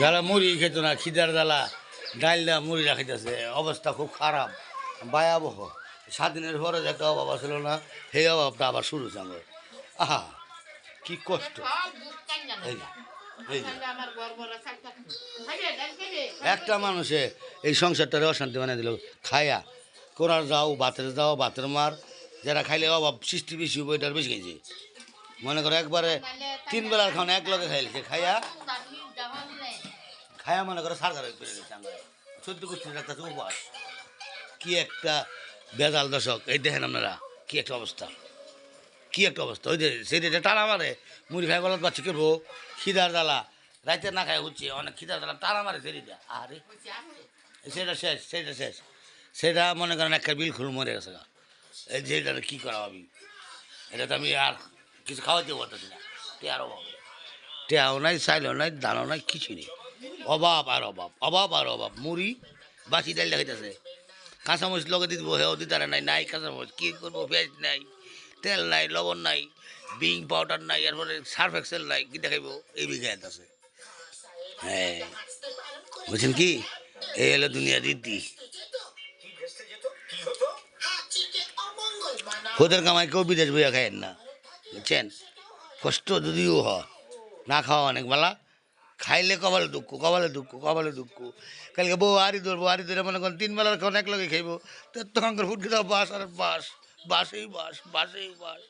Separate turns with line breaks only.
যারা মুড়ি খেত না, খিদার জ্বালা, ডাইল না মুড়ি রাখিতেছে, অবস্থা খুব খারাপ, ভয়াবহ। স্বাধীনের পরে যে অভাব ছিল না, সেই অভাবটা আবার শুরু হচ্ছে আমার। আহা, কি কষ্ট। একটা মানুষে এই সংসারটারে অশান্তি বানিয়ে দিল, খায়া, কোরার যাও, ভাতের যাও, ভাতের মার, যারা খাইলে অভাব, সৃষ্টি বেশি হবে এটার বেশি খাইছে মনে করো একবারে তিন বেলার খাওয়া এক লগে খাইলেছে খাইয়া খায়া মনে করো হয়ে করে গেছে আমরা চোদ্দ কোটি একটা উপবাস। কি একটা বেজাল দশক এই দেখেন আপনারা, কি একটা অবস্থা। কি একটা অবস্থা। ওই যে সেই যে টানা মারে, মুড়ি খাই গলত পাচ্ছি করব খিদার জ্বালা। রাইতে না খাই হচ্ছে, অনেক খিদার জ্বালা, টানা মারে সেরিটা আরে, সেটা শেষ সেটা শেষ। সেটা মনে করেন একটা বিল খুল মরে গেছে এই যে এটা কী করা আমি? এটা তো আমি আর কিছু খাওয়াতে পারতেছি না। টেয়ার অভাব টেয়াও নাই চাইলেও নাই দানও নাই কিছু নেই। অভাব আর অভাব অভাব আর অভাব। মুড়ি বাসি ডাল দেখাইতেছে কাঁচামরিচ লগে দিব হেও দিতারে নাই নাই কাঁচামরিচ কী করব পেঁয়াজ নাই তেল নাই লবণ নাই বিং পাউডার নাই এরপরে সার্ফ এক্সেল নাই কি দেখাইব এই বিঘায়ত আছে হ্যাঁ বুঝছেন কি? এই হলো দুনিয়া রীতি। ওদের কামাই কেউ বিদেশ বইয়া খায়েন না। বুঝছেন? কষ্ট যদিও হয়, না খাওয়া অনেক বেলা। খাইলে কবালে দুঃখ কবালে দুঃখ কবালে দুঃখ। কালকে বউ আরি ধরবো আরি ধরে মনে করেন তিন বেলার অনেক লগে খাইবো। তো তখন ফুটকে দাও, বাস, আর বাস, বাসেই বাস বাসেই বাস।